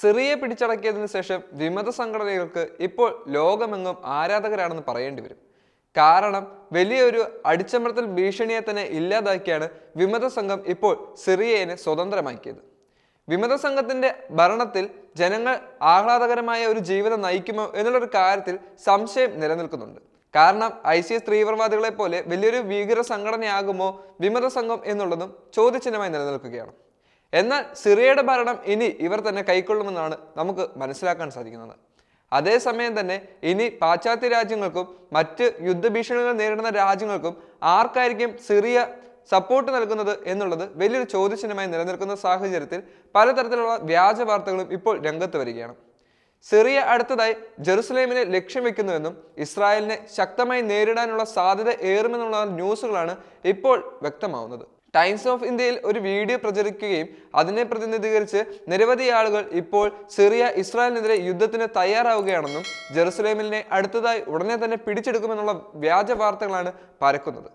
സിറിയെ പിടിച്ചടക്കിയതിനു ശേഷം വിമത സംഘടനകൾക്ക് ഇപ്പോൾ ലോകമെങ്ങും ആരാധകരാണെന്ന് പറയേണ്ടി വരും. കാരണം വലിയൊരു അടിച്ചമർത്തൽ ഭീഷണിയെ തന്നെ ഇല്ലാതാക്കിയാണ് വിമത സംഘം ഇപ്പോൾ സിറിയയെ സ്വതന്ത്രമാക്കിയത്. വിമത സംഘത്തിന്റെ ഭരണത്തിൽ ജനങ്ങൾ ആഹ്ലാദകരമായ ഒരു ജീവിതം നയിക്കുമോ എന്നുള്ളൊരു കാര്യത്തിൽ സംശയം നിലനിൽക്കുന്നുണ്ട്. കാരണം ഐ സി എസ് തീവ്രവാദികളെ പോലെ വലിയൊരു ഭീകര സംഘടനയാകുമോ വിമത സംഘം എന്നുള്ളതും ചോദ്യചിഹ്നമായി നിലനിൽക്കുകയാണ്. എന്നാൽ സിറിയയുടെ ഭരണം ഇനി ഇവർ തന്നെ കൈക്കൊള്ളുമെന്നാണ് നമുക്ക് മനസ്സിലാക്കാൻ സാധിക്കുന്നത്. അതേസമയം തന്നെ ഇനി പാശ്ചാത്യ രാജ്യങ്ങൾക്കും മറ്റ് യുദ്ധഭീഷണികൾ നേരിടുന്ന രാജ്യങ്ങൾക്കും ആർക്കായിരിക്കും സിറിയ സപ്പോർട്ട് നൽകുന്നത് എന്നുള്ളത് വലിയൊരു ചോദ്യചിഹ്നമായി നിലനിൽക്കുന്ന സാഹചര്യത്തിൽ പലതരത്തിലുള്ള വ്യാജ വാർത്തകളും ഇപ്പോൾ രംഗത്ത് വരികയാണ്. സിറിയ അടുത്തതായി ജെറുസലേമിനെ ലക്ഷ്യം വെക്കുന്നുവെന്നും ഇസ്രായേലിനെ ശക്തമായി നേരിടാനുള്ള സാധ്യത ഏറുമെന്നുള്ള ന്യൂസുകളാണ് ഇപ്പോൾ വ്യക്തമാവുന്നത്. ടൈംസ് ഓഫ് ഇന്ത്യയിൽ ഒരു വീഡിയോ പ്രചരിക്കുകയും അതിനെ പ്രതിനിധീകരിച്ച് നിരവധി ആളുകൾ ഇപ്പോൾ സിറിയ ഇസ്രായേലിനെതിരെ യുദ്ധത്തിന് തയ്യാറാവുകയാണെന്നും ജെറുസലേമിനെ അടുത്തതായി ഉടനെ തന്നെ പിടിച്ചെടുക്കുമെന്നുള്ള വ്യാജ വാർത്തകളാണ് പരക്കുന്നത്.